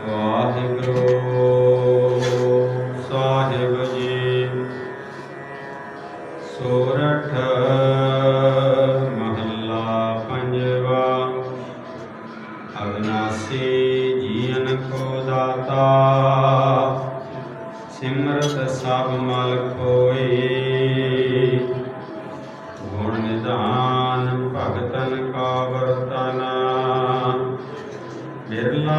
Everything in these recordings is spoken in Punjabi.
ਵਾਹਿਗੁਰੂ ਸਾਹਿਬ ਜੀ। ਸੋਰਠ ਮਹੱਲਾ ਪੰਜਵਾ ਅਗਨਾਸੀ ਜੀਵਨ ਕੋ ਦਾਤਾ। ਸਿਮਰਤ ਸਭ ਮਲ ਕੋਏ ਬਿਰਲਾ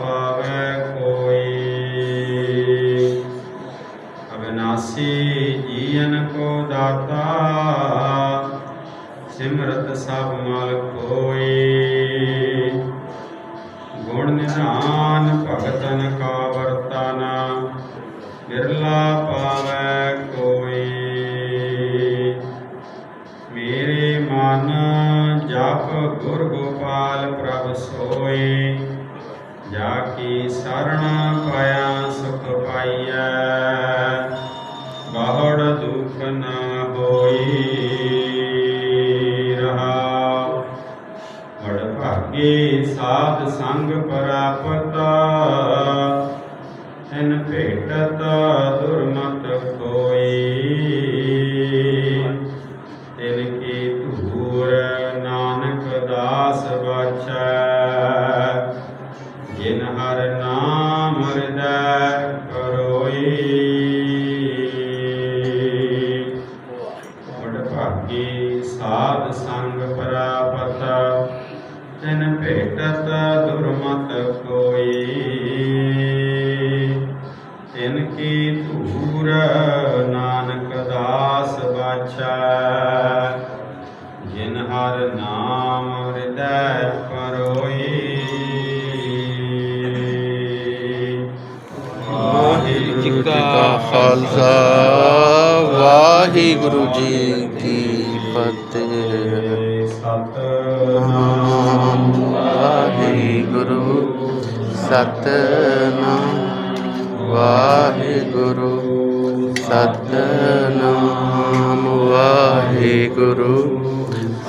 ਪਾਵੈ ਕੋਈ ਅਬਨਾਸੀ ਜੀਵਨ ਕੋ ਦਾਤਾ, ਸਿਮਰਤ ਸਭ ਮਾਲ ਕੋਈ। ਗੁਣ ਨਿਧਾਨ ਭਗਤਨ ਕਾ ਵਰਤਾਨਾ, ਬਿਰਲਾ ਪਾਵੈ ਆਪ ਗੁਰ ਗੋਪਾਲ ਪ੍ਰਭ ਸੋਏ ਜਾ ਕੀ ਸਰਣ ਪਾਇਆ, ਸੁਖ ਪਾਈਐ। ਬਹੁੜ ਦੁਖ ਨ ਹੋਈ, ਰਹਾ। ਵਡ ਭਾਗੇ ਸਾਧ ਸੰਗ ਪ੍ਰਾਪਤ, ਤਿਨ ਭੇਟਤ ਦੁਰਮਤ ਕੋਈ। ਤਿਨ ਕੀ ਦਾਸ ਬਾਛੈ ਜਿਨ ਹਰ ਨਾਮ ਹਿਰਦੈ ਕਰੋਈ। ਵਡ ਭਾਗੀ ਸਾਧ ਸੰਗ ਪ੍ਰਾਪਤ, ਤਿਨ ਭੇਟਤ ਦੁਰਮਤ ਕੋਈ। ਤਿਨ ਕੀ ਧੂਰ ਨਾਨਕ ਦਾਸ ਬਾਛੈ। ਹਰ ਨਾਮ ਹਿਰਦੈ ਪਰੋਈ। ਵਾਹਿਗੁਰੂ ਜੀ ਕਾ ਖਾਲਸਾ ਵਾਹਿਗੁਰੂ ਜੀ ਕੀ ਫਤਿਹ। ਸਤਨਾਮ। ਵਾਹਿਗੁਰੂ ਸਤਨਾਮ। ਵਾਹਿਗੁਰੂ ਸਤਨਾਮ। ਵਾਹਿਗੁਰੂ